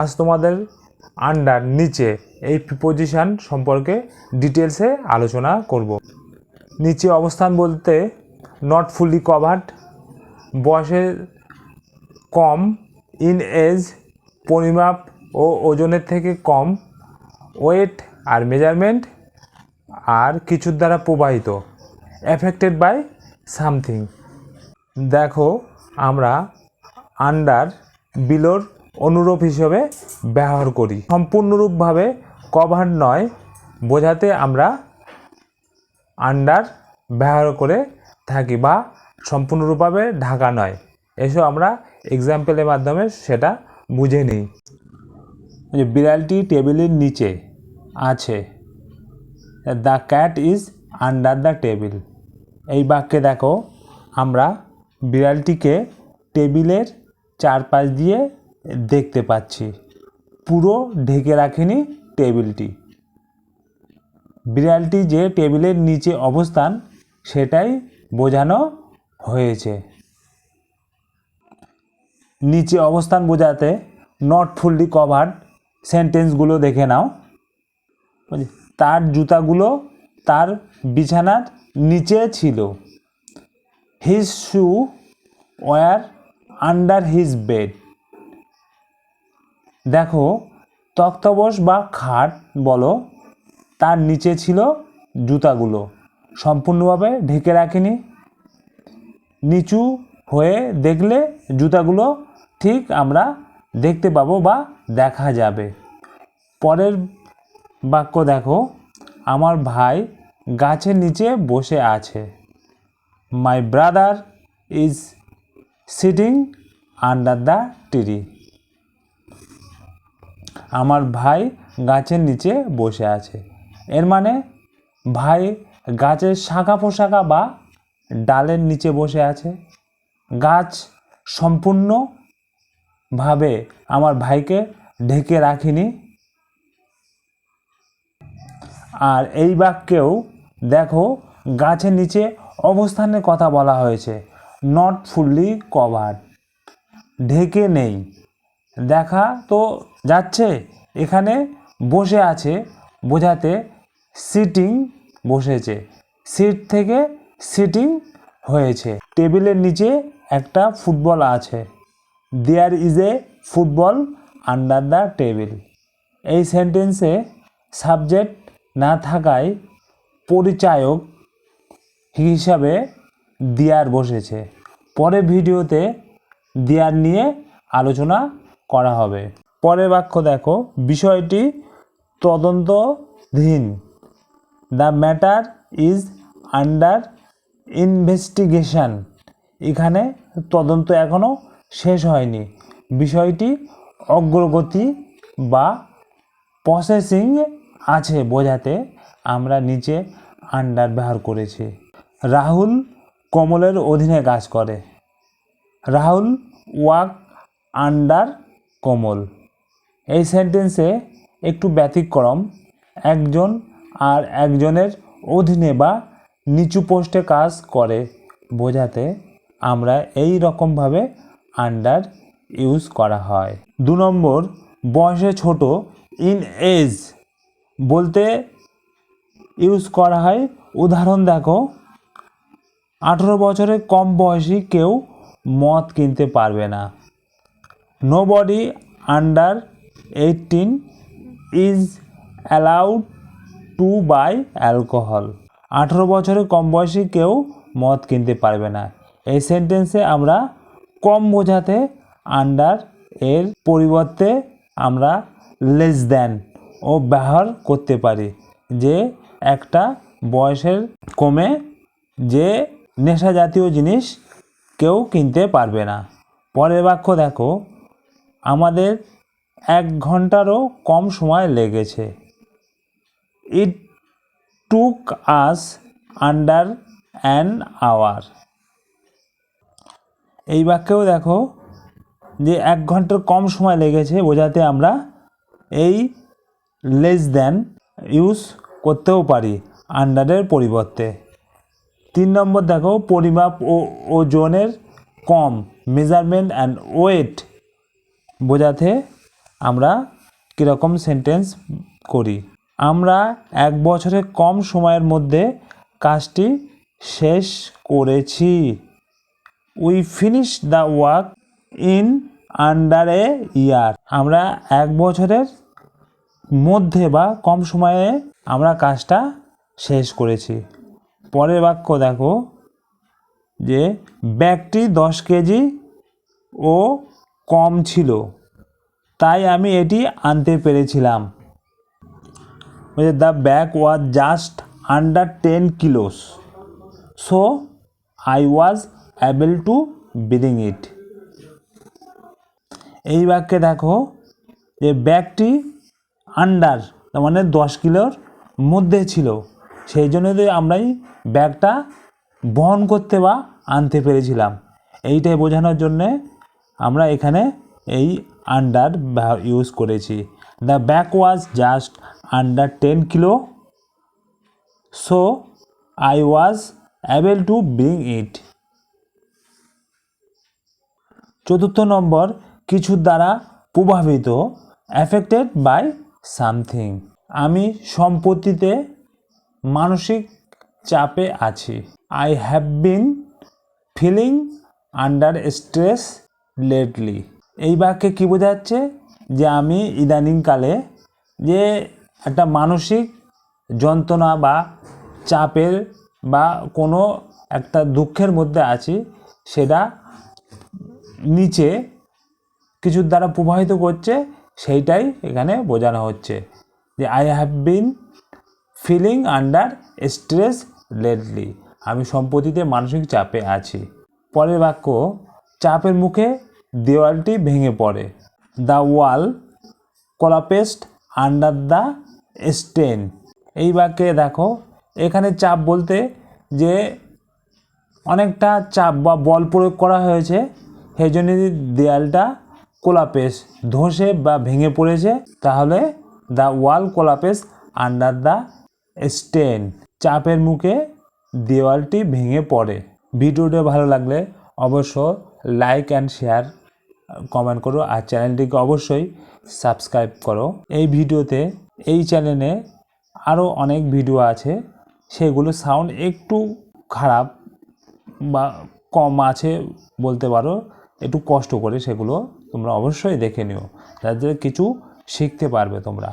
আজ তোমাদের আন্ডার নিচে এই প্রিপোজিশন সম্পর্কে ডিটেলসে আলোচনা করব। নিচে অবস্থান বলতে নট ফুলি কভার্ড বয়সে কম ইন এজ পরিমাপ ও ওজনের থেকে কম ওয়েট আর মেজারমেন্ট আর কিছুর দ্বারা প্রবাহিত এফেক্টেড বাই সামথিং দেখো, আমরা আন্ডার বিলোর অনুরূপ হিসেবে ব্যবহার করি। সম্পূর্ণরূপভাবে কভার নয়, বোঝাতে আমরা আন্ডার ব্যবহার করে থাকি বা সম্পূর্ণরূপভাবে ঢাকা নয়। এসব আমরা এক্সাম্পলের মাধ্যমে সেটা বুঝে নিই। যে বিড়ালটি টেবিলের নিচে আছে। The cat is under the table এই বাক্যে দেখো, আমরা বিড়ালটিকে টেবিলের চারপাশ দিয়ে দেখতে পাচ্ছি। পুরো ঢেকে রাখেনি টেবিলটি। বিড়ালটি যে টেবিলের নিচে অবস্থান, সেটাই বোঝানো হয়েছে। নিচে অবস্থান বোঝাতে নট ফুললি কভার্ড সেন্টেন্সগুলো দেখে নাও। তার জুতাগুলো তার বিছানার নিচে ছিল। His shoe were under his bed দেখো তক্তবস বা খাট, বলো, তার নিচে ছিল জুতাগুলো। সম্পূর্ণভাবে ঢেকে রাখেনি। নিচু হয়ে দেখলে জুতাগুলো ঠিক আমরা দেখতে পাবো বা দেখা যাবে। পরের বাক্য দেখো, আমার ভাই গাছের নিচে বসে আছে। My brother is sitting under the tree আমার ভাই গাছের নিচে বসে আছে। এর মানে ভাই গাছের শাখা পোশাখা বা ডালের নিচে বসে আছে। গাছ সম্পূর্ণভাবে আমার ভাইকে ঢেকে রাখিনি। আর এই বাক্যেও দেখো, গাছের নিচে অবস্থানের কথা বলা হয়েছে নট ফুললি কভার ঢেকে নেই। দেখা তো যাচ্ছে। এখানে বসে আছে, বোঝাতে সিটিং বসেছে। সিট থেকে সিটিং হয়েছে। টেবিলের নিচে একটা ফুটবল আছে। There is a football under the table এই সেন্টেন্সে সাবজেক্ট না থাকায় পরিচায়ক হিসাবে দিয়ার বসেছে। পরের ভিডিওতে দিয়ার নিয়ে আলোচনা করা হবে। পরের বাক্য দেখো, বিষয়টি তদন্তধীন। The matter is under investigation এখানে তদন্ত এখনও শেষ হয়নি। বিষয়টি অগ্রগতি বা প্রসেসিং আছে বোঝাতে আমরা নিচে আন্ডার ব্যবহার করেছি। রাহুল কমলের অধীনে কাজ করে। Rahul walk under Kamal. এই সেন্টেন্সে একটু ব্যতিক্রম। একজন আর একজনের অধীনে বা নিচু পোস্টে কাজ করে। বোঝাতে আমরা এই রকমভাবে আন্ডার ইউজ করা হয়। দু নম্বর, বয়সে ছোট ইন এজ বলতে ইউজ করা হয়। উদাহরণ দেখো, আঠেরো বছরের কম বয়সী কেউ মদ কিনতে পারবে না। Nobody under eighteen is allowed to buy alcohol আঠেরো বছরের কম বয়সী কেউ মদ কিনতে পারবে না। এই সেন্টেন্সে আমরা কম বোঝাতে আন্ডার এর পরিবর্তে আমরা লেস দ্যান ও ব্যবহার করতে পারি। যে একটা বয়সের কমে যে নেশা জাতীয় জিনিস কেউ কিনতে পারবে না। পরের বাক্য দেখো। আমাদের এক ঘন্টারও কম সময় লেগেছে। It took us under an hour এই বাক্যেও দেখো যে এক ঘণ্টার কম সময় লেগেছে বোঝাতে আমরা এই লেস দেন ইউজ করতেও পারি আন্ডারের পরিবর্তে। তিন নম্বর দেখো, পরিমাপ ও ওজনের কম মেজারমেন্ট অ্যান্ড ওয়েট বোঝাতে আমরা কীরকম সেন্টেন্স করি। আমরা এক বছরের কম সময়ের মধ্যে কাজটি শেষ করেছি। We finish the work in under a year আমরা এক বছরের মধ্যে বা কম সময়ে আমরা কাজটা শেষ করেছি। পরের বাক্য দেখো, যে ব্যাগটি দশ কেজি ও কম ছিল। তাই আমি এটি আনতে পেরেছিলাম। The bag was just under ten kilos so I was able to bring it এই বাক্যে দেখো যে, ব্যাগটি আন্ডার মানে দশ কিলোর মধ্যে ছিল। সেই জন্য আমরাই ব্যাগটা বহন করতে বা আনতে পেরেছিলাম। এইটাই বোঝানোর জন্যে আমরা এখানে এই আন্ডার ইউজ করেছি। The bag was just under ten kilo so I was able to bring it চতুর্থ নম্বর, কিছু দ্বারা প্রভাবিত অ্যাফেক্টেড বাই সামথিং আমি সম্পত্তিতে মানসিক চাপে আছি। I have been feeling under stress lately এই বাক্যে কী বোঝাচ্ছে? যে আমি ইদানিংকালে যে একটা মানসিক যন্ত্রণা বা চাপের বা কোনো একটা দুঃখের মধ্যে আছি, সেটা নিচে কিছুর দ্বারা প্রভাবিত করছে, সেইটাই এখানে বোঝানো হচ্ছে। যে I have been feeling under stress lately আমি সম্প্রতিতে মানসিক চাপে আছি। পরের বাক্য, চাপের মুখে দেওয়ালটি ভেঙে পড়ে। The wall collapsed under the strain. এই বাক্যে দেখো, এখানে চাপ বলতে যে অনেকটা চাপ বা বল প্রয়োগ করা হয়েছে সেই জন্য দেয়ালটা কোলাপেস, ধসে বা ভেঙে পড়েছে, তাহলে the wall collapses under the strain. চাপের মুখে দেওয়ালটি ভেঙে পড়ে। ভিডিওটা ভালো লাগলে অবশ্য লাইক অ্যান্ড শেয়ার কমেন্ট করো আর চ্যানেলটিকে অবশ্যই সাবস্ক্রাইব করো। এই ভিডিওতে, এই চ্যানেলে আরও অনেক ভিডিও আছে, সেগুলো সাউন্ড একটু খারাপ বা কম আছে বলতে পারো, একটু কষ্ট করে সেগুলো তোমরা অবশ্যই দেখে নিও, যাতে কিছু শিখতে পারবে তোমরা।